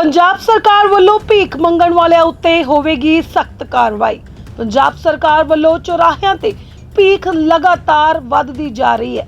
ਪੰਜਾਬ ਸਰਕਾਰ ਵੱਲੋਂ ਭੀਖ ਮੰਗਣ ਵਾਲਿਆਂ ਉੱਤੇ ਹੋਵੇਗੀ ਸਖਤ ਕਾਰਵਾਈ। ਪੰਜਾਬ ਸਰਕਾਰ ਵੱਲੋਂ ਚੌਰਾਹਿਆਂ ਤੇ ਭੀਖ ਲਗਾਤਾਰ ਵੱਧਦੀ ਜਾ ਰਹੀ ਹੈ।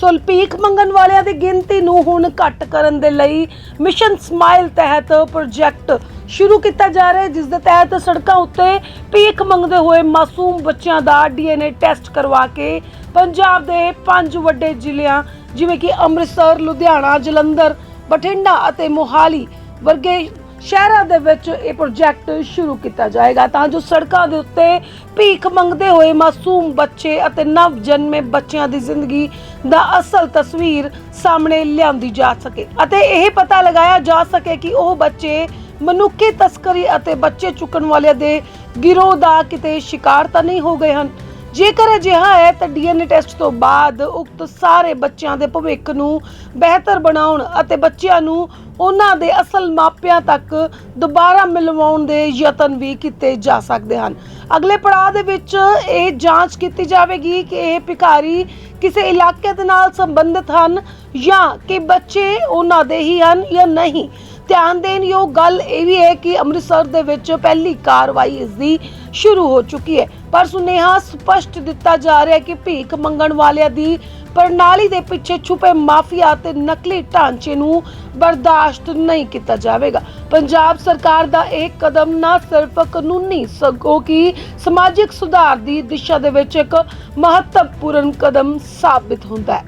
ਸੋ ਭੀਖ ਮੰਗਣ ਵਾਲਿਆਂ ਦੀ ਗਿਣਤੀ ਨੂੰ ਹੁਣ ਘੱਟ ਕਰਨ ਦੇ ਲਈ ਮਿਸ਼ਨ ਸਮਾਈਲ ਤਹਿਤ ਪ੍ਰੋਜੈਕਟ ਸ਼ੁਰੂ ਕੀਤਾ ਜਾ ਰਿਹਾ ਹੈ, ਜਿਸ ਦੇ ਤਹਿਤ ਸੜਕਾਂ ਉੱਤੇ ਭੀਖ ਮੰਗਦੇ ਹੋਏ ਮਾਸੂਮ ਬੱਚਿਆਂ ਦਾ ਡੀਐਨਏ ਟੈਸਟ ਕਰਵਾ ਕੇ ਪੰਜਾਬ ਦੇ ਪੰਜ ਵੱਡੇ ਜ਼ਿਲ੍ਹਿਆਂ ਜਿਵੇਂ ਕਿ ਅੰਮ੍ਰਿਤਸਰ, ਲੁਧਿਆਣਾ, ਜਲੰਧਰ, ਬਠਿੰਡਾ ਅਤੇ ਮੋਹਾਲੀ ਵਰਗੇ ਸ਼ਹਿਰਾਂ ਦੇ ਵਿੱਚ ਇਹ ਪ੍ਰੋਜੈਕਟ ਸ਼ੁਰੂ ਕੀਤਾ ਜਾਏਗਾ। ਤਾਂ ਜੋ ਸੜਕਾਂ ਦੇ ਉੱਤੇ ਭੀਖ ਮੰਗਦੇ ਹੋਏ ਮਾਸੂਮ ਬੱਚੇ ਅਤੇ ਨਵ ਜਨਮੇ ਬੱਚਿਆਂ ਦੀ ਜ਼ਿੰਦਗੀ ਦਾ ਅਸਲ ਤਸਵੀਰ ਸਾਹਮਣੇ ਲਿਆਂਦੀ ਜਾ ਸਕੇ ਅਤੇ ਇਹ ਪਤਾ ਲਗਾਇਆ ਜਾ ਸਕੇ ਕਿ ਉਹ ਬੱਚੇ ਮਨੁੱਖੀ ਤਸਕਰੀ ਅਤੇ ਬੱਚੇ ਚੁੱਕਣ ਵਾਲਿਆਂ ਦੇ ਗਿਰੋਹ ਦਾ ਕਿਤੇ ਸ਼ਿਕਾਰ ਤਾਂ ਨਹੀਂ ਹੋ ਗਏ ਹਨ। ਜੇਕਰ ਅਜਿਹਾ ਹੈ ਤਾਂ ਡੀਐਨਏ ਟੈਸਟ ਤੋਂ ਬਾਅਦ ਉਕਤ ਸਾਰੇ ਬੱਚਿਆਂ ਦੇ ਭਵਿੱਖ ਨੂੰ ਬਿਹਤਰ ਬਣਾਉਣ ਅਤੇ ਬੱਚਿਆਂ ਨੂੰ ਉਹਨਾਂ ਦੇ ਅਸਲ ਮਾਪਿਆਂ ਤੱਕ ਦੁਬਾਰਾ ਮਿਲਵਾਉਣ ਦੇ ਯਤਨ ਵੀ ਕੀਤੇ ਜਾ ਸਕਦੇ ਹਨ। ਅਗਲੇ ਪੜਾਅ ਦੇ ਵਿੱਚ ਇਹ ਜਾਂਚ ਕੀਤੀ ਜਾਵੇਗੀ ਕਿ ਇਹ ਭਿਖਾਰੀ ਕਿਸੇ ਇਲਾਕੇ ਦੇ ਨਾਲ ਸੰਬੰਧਿਤ ਹਨ ਜਾਂ ਕਿ ਬੱਚੇ ਉਹਨਾਂ ਦੇ ਹੀ ਹਨ ਜਾਂ ਨਹੀਂ। ਧਿਆਨ ਦੇਣ ਗੱਲ ਇਹ ਵੀ ਹੈ ਕਿ ਅੰਮ੍ਰਿਤਸਰ ਦੇ ਵਿੱਚ ਪਹਿਲੀ ਕਾਰਵਾਈ ਇਸ ਦੀ ਸ਼ੁਰੂ ਹੋ ਚੁੱਕੀ ਹੈ। ਪਰ ਸੁਨੇਹਾ ਸਪਸ਼ਟ ਦਿੱਤਾ ਜਾ ਰਿਹਾ ਹੈ ਕਿ ਭੀਖ ਮੰਗਣ ਵਾਲਿਆਂ ਦੀ ਪ੍ਰਣਾਲੀ ਦੇ ਪਿੱਛੇ ਛੁਪੇ ਮਾਫੀਆ ਤੇ ਨਕਲੀ ਢਾਂਚੇ ਨੂੰ ਬਰਦਾਸ਼ਤ ਨਹੀਂ ਕੀਤਾ ਜਾਵੇਗਾ। ਪੰਜਾਬ ਸਰਕਾਰ ਦਾ ਇਹ ਕਦਮ ਨਾ ਸਿਰਫ ਕਾਨੂੰਨੀ ਸਗੋਂ ਕਿ ਸਮਾਜਿਕ ਸੁਧਾਰ ਦੀ ਦਿਸ਼ਾ ਦੇ ਵਿੱਚ ਇੱਕ ਮਹੱਤਵਪੂਰਨ ਕਦਮ ਸਾਬਿਤ ਹੁੰਦਾ ਹੈ।